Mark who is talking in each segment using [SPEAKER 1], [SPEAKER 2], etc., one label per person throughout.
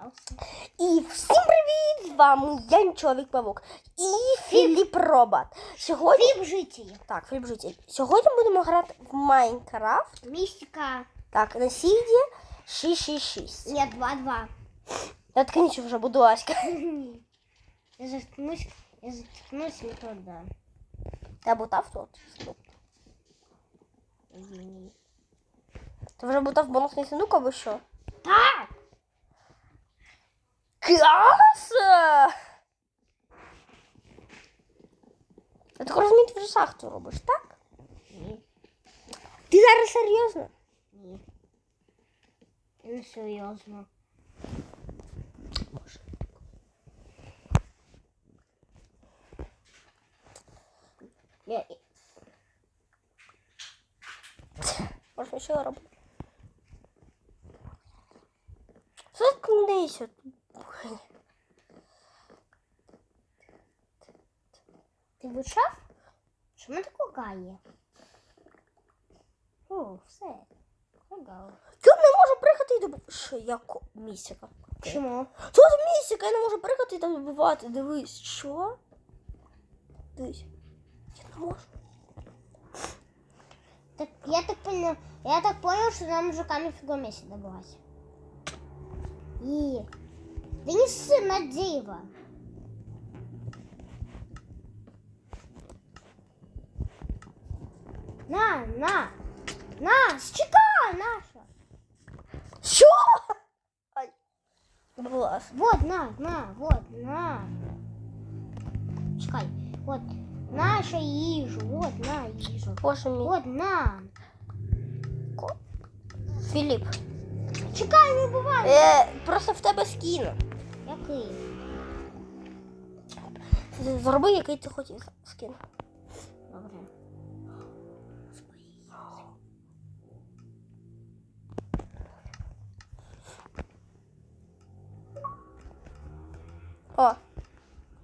[SPEAKER 1] А все.
[SPEAKER 2] І всім привіт! З вами я Чоловік Павук і Філіп Робот. Сьогодні
[SPEAKER 1] Фіп жителі.
[SPEAKER 2] так, Філіп житель. Сьогодні будемо грати в Майнкрафт.
[SPEAKER 1] Містика.
[SPEAKER 2] Так, на сіді 666.
[SPEAKER 1] Ні, 2-2.
[SPEAKER 2] Заткніть вже, будь ласка.
[SPEAKER 1] Я заткнусь, я заткнусь не туда.
[SPEAKER 2] Я бутав тут.
[SPEAKER 1] Извини.
[SPEAKER 2] Ти вже бутав бонусний сундук або що?
[SPEAKER 1] Так!
[SPEAKER 2] Клас! Я так розумію, ти вже шахту робиш, так?
[SPEAKER 1] Ні,
[SPEAKER 2] Ти зараз серйозно?
[SPEAKER 1] ні. Не серйозно. Я...
[SPEAKER 2] Може, що робити? Заткнися.
[SPEAKER 1] Ти вичав? Що мене так лагає? О, все. Лагало.
[SPEAKER 2] Я не можу приїхати добувати. Що, як місяка?
[SPEAKER 1] Чому?
[SPEAKER 2] Тут місяка, я не можу приїхати і там добивати. Дивись, що? Дивись. Я не можу.
[SPEAKER 1] Так, я так понял, я так понял, что нам уже камень другом месте добывать. И... Да не ссы на дерево. На, на, на, счекай наша.
[SPEAKER 2] Що? Ай. Клас.
[SPEAKER 1] Вот, на, на, вот, на. Чекай, вот, наша їжу, вот, на їжу.
[SPEAKER 2] Боже мій.
[SPEAKER 1] Вот, на.
[SPEAKER 2] Філіп.
[SPEAKER 1] Чекай, не буває.
[SPEAKER 2] Е, просто в тебе скину.
[SPEAKER 1] Який?
[SPEAKER 2] Зроби, який ти хотів скин.
[SPEAKER 1] Добре.
[SPEAKER 2] О,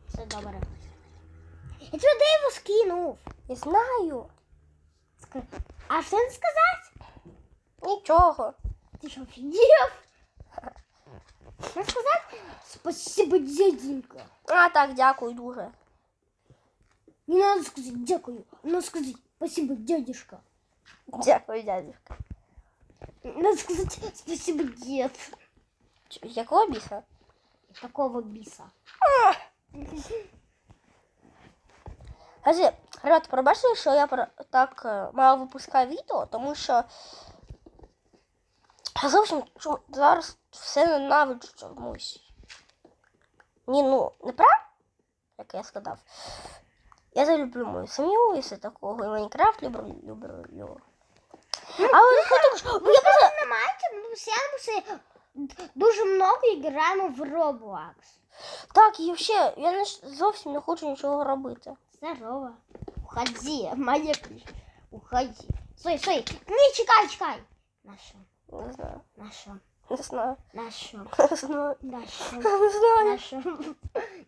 [SPEAKER 1] Все добре. Я тебе Дейву скинув.
[SPEAKER 2] я знаю.
[SPEAKER 1] А що не сказати?
[SPEAKER 2] Нічого.
[SPEAKER 1] Ти що, офігів? Не сказати? Спасибо, дяденька.
[SPEAKER 2] А, так, дякую дуже.
[SPEAKER 1] Не надо сказати дякую. Надо сказати спасибо, дядюшка.
[SPEAKER 2] Дякую, дядюшка.
[SPEAKER 1] Надо сказати спасибо, дед.
[SPEAKER 2] Ч- Якого біса?
[SPEAKER 1] Такого біса.
[SPEAKER 2] Скажи, ребят, пробачте, що я про- так е, мало випускаю відео, тому що я зовсім чу- зараз все ненавиджу чомусь. Ні, ну, не прав, як я сказав. Я залюблю мою сім'ю і все такого, і Майнкрафт люблю, люблю. Але хочу, що- ну, я просто
[SPEAKER 1] Понимаете, мы все, мы все дуже много граємо в Roblox.
[SPEAKER 2] так, і ще я не, ж- зовсім не хочу нічого робити.
[SPEAKER 1] Здорово. Уходи, моя пища. Уходи. Стой, стой. Не, чекай, чекай. Наша,
[SPEAKER 2] Не знаю,
[SPEAKER 1] наша,
[SPEAKER 2] Не знаю.
[SPEAKER 1] На
[SPEAKER 2] що? На
[SPEAKER 1] що?
[SPEAKER 2] Не знаю.
[SPEAKER 1] На що?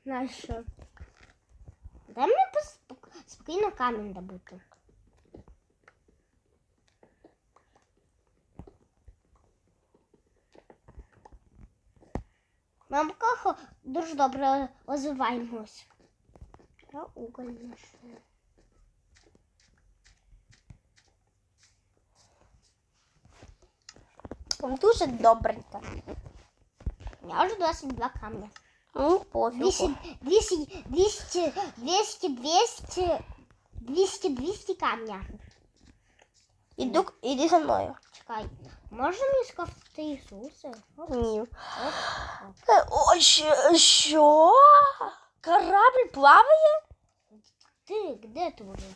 [SPEAKER 1] На що? Дай мені поспок... спокійно камінь добути. Ми поки дуже добре розвиваємось. Я уголь знайшла. знайшов.
[SPEAKER 2] Дуже добренько.
[SPEAKER 1] Я вже 22 камня.
[SPEAKER 2] Ну, пофігу.
[SPEAKER 1] 200, 200, 200, 200, 200, 200, 200 камня.
[SPEAKER 2] Іду, іди за мною.
[SPEAKER 1] Чекай, можна мені скофти Ісуса? Оп,
[SPEAKER 2] Ні.
[SPEAKER 1] оп, оп.
[SPEAKER 2] Е, О, що? що? Корабль плаває?
[SPEAKER 1] Ти, де ти вже?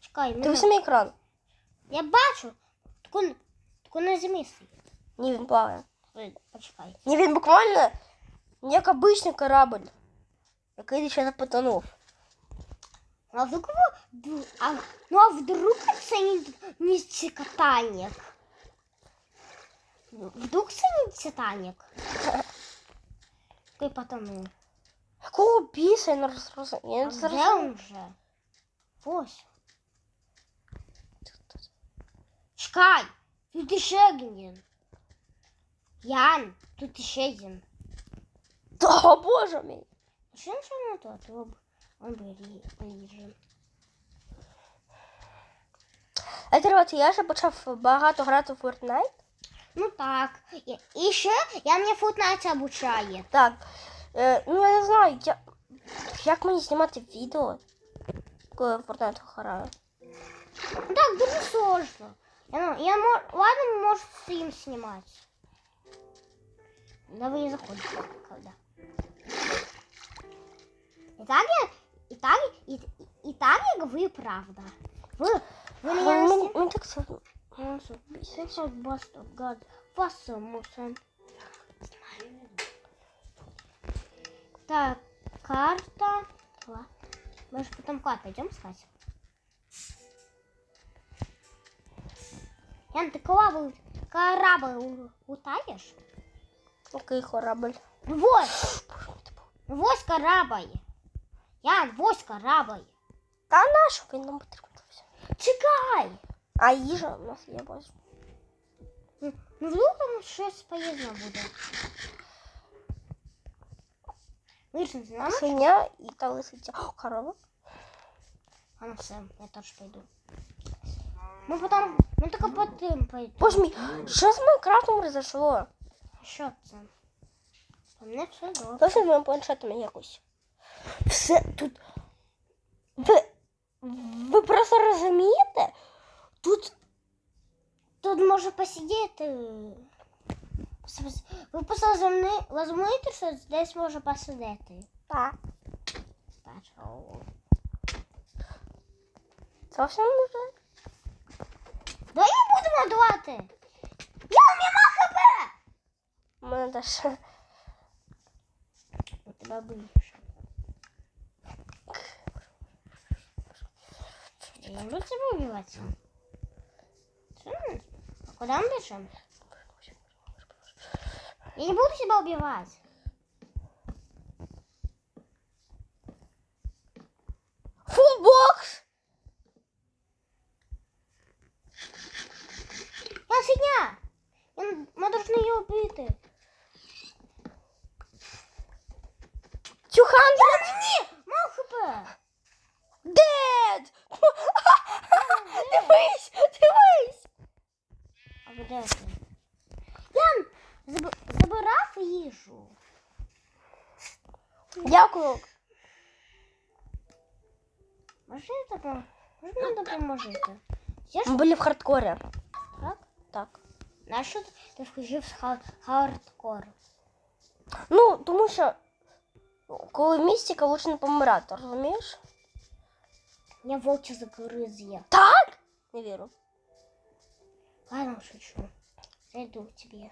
[SPEAKER 1] Чекай,
[SPEAKER 2] Ти
[SPEAKER 1] мене...
[SPEAKER 2] візьми екран.
[SPEAKER 1] я бачу. Таку, таку на землі стоїть.
[SPEAKER 2] Ні, він плаває.
[SPEAKER 1] Ой, Почекай.
[SPEAKER 2] Ні, він буквально як обичний корабль, який ще не потонув.
[SPEAKER 1] А вдруг, ви- а, ну а вдруг це не, не Титанік? Вдруг це не Титанік? Ти потонув.
[SPEAKER 2] Якого біса я не розрозумів? Я
[SPEAKER 1] А
[SPEAKER 2] не
[SPEAKER 1] де
[SPEAKER 2] зрозумів.
[SPEAKER 1] він вже? Ось. Чекай, тут іще один. Ян, тут іще один.
[SPEAKER 2] О, боже мій.
[SPEAKER 1] Що нічого не то, то б- он бері- беріже.
[SPEAKER 2] А от я ще почав багато грати в Fortnite.
[SPEAKER 1] Ну так. І, ще я мені Fortnite обучає.
[SPEAKER 2] Так. Е, ну я не знаю, я... як мені знімати відео, коли я в Fortnite граю.
[SPEAKER 1] Так, дуже сложно. Я, ну, я мож, ладно, может им снимать. Да вы не заходите когда. И так я, и так, и, и, и так я говорю правда. Вы, вы меня
[SPEAKER 2] Мені,
[SPEAKER 1] насте-
[SPEAKER 2] мені так
[SPEAKER 1] что, сейчас баста, гад, баста, мусан. Так, карта. Ла. Мы же потом клад пойдем искать. Ян, ты корабль, корабль утаешь?
[SPEAKER 2] Який корабль.
[SPEAKER 1] Ну вот,
[SPEAKER 2] Боже мій, ти був.
[SPEAKER 1] ну вот корабль. Ян, вот корабль.
[SPEAKER 2] Та нащо він нам потрібен?
[SPEAKER 1] Чекай!
[SPEAKER 2] А їжа у нас є бачу.
[SPEAKER 1] Ну, ну вдруг там щось полезно буде. Вирішив, знаєш?
[SPEAKER 2] Свиня і та лисиця. О, корова.
[SPEAKER 1] А ну все, я теж пойду. Мы потом, мы только потом пойдем.
[SPEAKER 2] Боже мій, що з Майнкрафтом произошло?
[SPEAKER 1] Що це? По мене все добре.
[SPEAKER 2] З моїм планшетом якось. Все тут. Ви, ви просто розумієте? Тут
[SPEAKER 1] Тут може посидіти. Ви просто розумієте, що десь може посидіти?
[SPEAKER 2] так. Зовсім не вже.
[SPEAKER 1] Давай не будемо давати.
[SPEAKER 2] Теж.
[SPEAKER 1] У тебе більше. Я буду тебе убивать. А куда мы бежим? Я не буду тебя убивать.
[SPEAKER 2] 200!
[SPEAKER 1] Мало хп!
[SPEAKER 2] Дед! Дивись! Дивись!
[SPEAKER 1] А де ти? Я заб... забирав їжу.
[SPEAKER 2] Дякую.
[SPEAKER 1] Можна допомогти? Можна допоможете? Я ж
[SPEAKER 2] Ми були в хардкорі.
[SPEAKER 1] так?
[SPEAKER 2] Так.
[SPEAKER 1] На що ти- включив хардкор?
[SPEAKER 2] Ну, тому що коли містика лучше не помирати, розумієш?
[SPEAKER 1] Я волча загриз є.
[SPEAKER 2] Так? Не вірю.
[SPEAKER 1] Ладно, шучу. Зайду к тебе.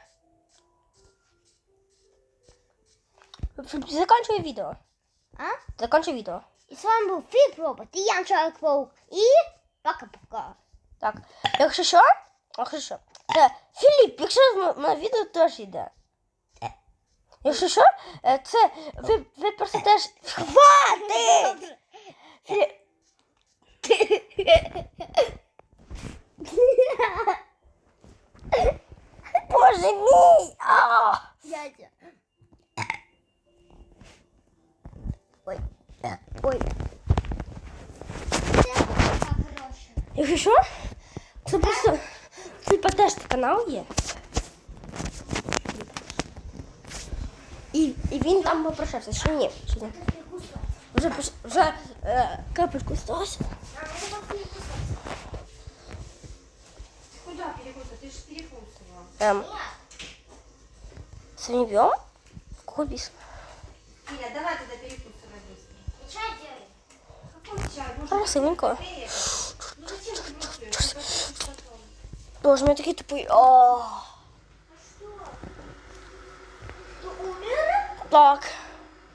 [SPEAKER 2] Заканчивай відео.
[SPEAKER 1] А?
[SPEAKER 2] Заканчивай відео.
[SPEAKER 1] І з вами був Фіп Робот і Ян Чоловік Паук. І пока-пока.
[SPEAKER 2] Так. Якщо що, якщо що. Це Філіп, якщо в мене відео теж йде. Якщо що, е, це ви, ви просто теж. Хватить! Філіп. Боже мій! А!
[SPEAKER 1] Дядя. Ой. Ой.
[SPEAKER 2] Якщо що, це просто. Типа теж канал є. І, і він там попрощався, чи ні? Чи ні? Вже, пош- вже е, капельку сталося.
[SPEAKER 3] Куда перекусывать? Ты же перекусывала.
[SPEAKER 2] Ем. Свиньем? Кубис.
[SPEAKER 3] Филя, давай тогда перекусывай быстро.
[SPEAKER 1] Чай делай.
[SPEAKER 3] Какой чай? Может,
[SPEAKER 2] Красивенько.
[SPEAKER 3] ты это? Ну зачем ты мусоришь? Ну, как ты потом?
[SPEAKER 2] Боже, у мене такий тупий. Так.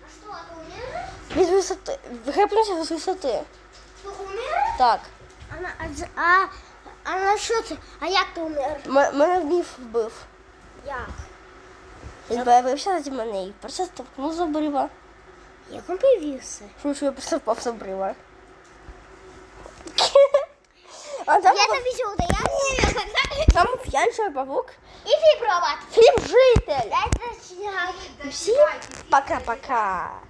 [SPEAKER 1] А что, ты умер?
[SPEAKER 2] Від висоти. Вихепнувся з висоти.
[SPEAKER 1] Ты умер?
[SPEAKER 2] Так.
[SPEAKER 1] А, на- а, з- а, а на що це? А як ти умер?
[SPEAKER 2] М- мене міф вбив.
[SPEAKER 1] Як?
[SPEAKER 2] Він появився заді мене і просто стовкнув з обрива.
[SPEAKER 1] Як він появився?
[SPEAKER 2] Шучу, я просто впав з обрива. А там,
[SPEAKER 1] Я тобі сюди, я
[SPEAKER 2] там фіанчевий павук.
[SPEAKER 1] І фібробот.
[SPEAKER 2] Філіп житель.
[SPEAKER 1] Это снег.
[SPEAKER 3] Да
[SPEAKER 2] Все?
[SPEAKER 3] давайте,
[SPEAKER 2] пока-пока.